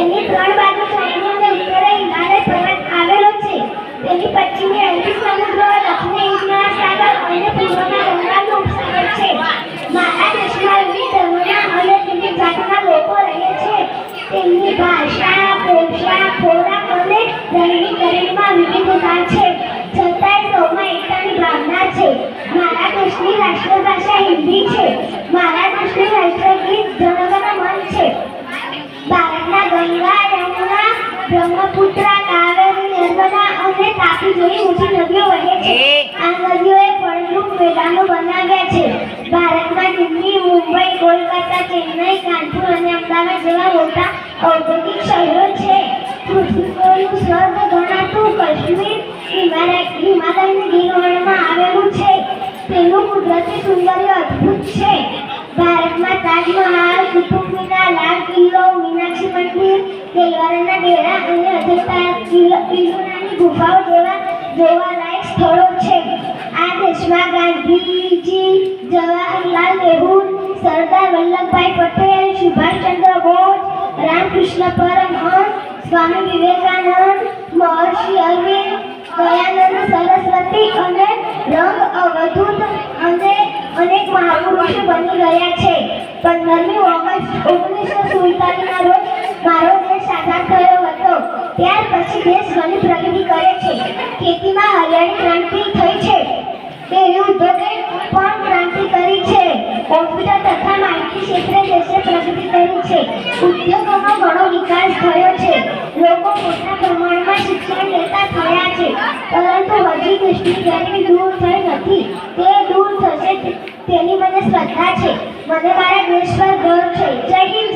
તેની ત્રણ બાજુ સાઈડની અને ઉત્તરે હિમાલય પર્વત આવેલો છે. તેની પશ્ચિમે અરબી સમુદ્ર, દક્ષિણે હિન્દના સાગર અને પૂર્વમાં બંગાળનો ઉપસાગર છે. મારા દેશમાં વિવિધ ધર્મના અને વિવિધ જાતિના લોકો રહે છે. તેમની ભાષા પોશાક ખોરાક અને રહેણી કરેણીમાં વિવિધ તાપી જેવી મોટી નદીઓ વહે છે. આ નદીઓએ ફળદ્રુપ મેદાનો બનાવ્યા છે. ભારતમાં દિલ્હી મુંબઈ કોલકાતા ચેન્નઈ કાનપુર અને અમદાવાદ જેવા મોટા ઔદ્યોગિક શહેરો છે. પરનું સ્વર્ગ ગણાતું કાશ્મીર હિમાલય હિમાલયની ગીરવણમાં આવેલું છે. તેનું કુદરતી સૌંદર્ય અદ્ભુત છે. ભારતમાં તાજમહાલ કુતુબ મિનાર લાલ કિલ્લો મીનાક્ષી મંદિર કેલવારાના ડેરા અને અજંતા ગુફાઓ જેવા જોવાલાયક સ્થળો છે. આ દેશમાં ગાંધીજી, જવાહરલાલ નહેરુ, સરદાર વલ્લભભાઈ પટેલ, સુભાષચંદ્ર બોઝ, રામકૃષ્ણ પરમહંસ, સ્વામી વિવેકાનંદ, મહર્ષિ અરવિંદ, દયાનંદ સરસ્વતી અને રંગ અવધૂત અને અનેક મહાપુરુષો બની ગયા છે. પંદરમી ઓગસ્ટ ઓગણીસો સુડતાલીસના રોજ મારો દેશ આઝાદ થયો. ત્યાર પછી દેશ ઘણી પ્રગતિ કરે છે. ખેતીમાં હરિયાળી ક્રાંતિ થઈ છે. ડેરી ઉદ્યોગે પણ ક્રાંતિ કરી છે. કોમ્પ્યુટર તથા માહિતી ક્ષેત્રે દેશે પ્રગતિ કરી છે. ઉદ્યોગોનો ઘણો વિકાસ થયો છે. લોકો મોટા પ્રમાણમાં શિક્ષણ લેતા થયા છે. પરંતુ હજી દેશની ગરીબી દૂર થઈ નથી. તે દૂર થશે તેની મને શ્રદ્ધા છે. મને મારા દેશ પર ગર્વ છે. જય હિન્દ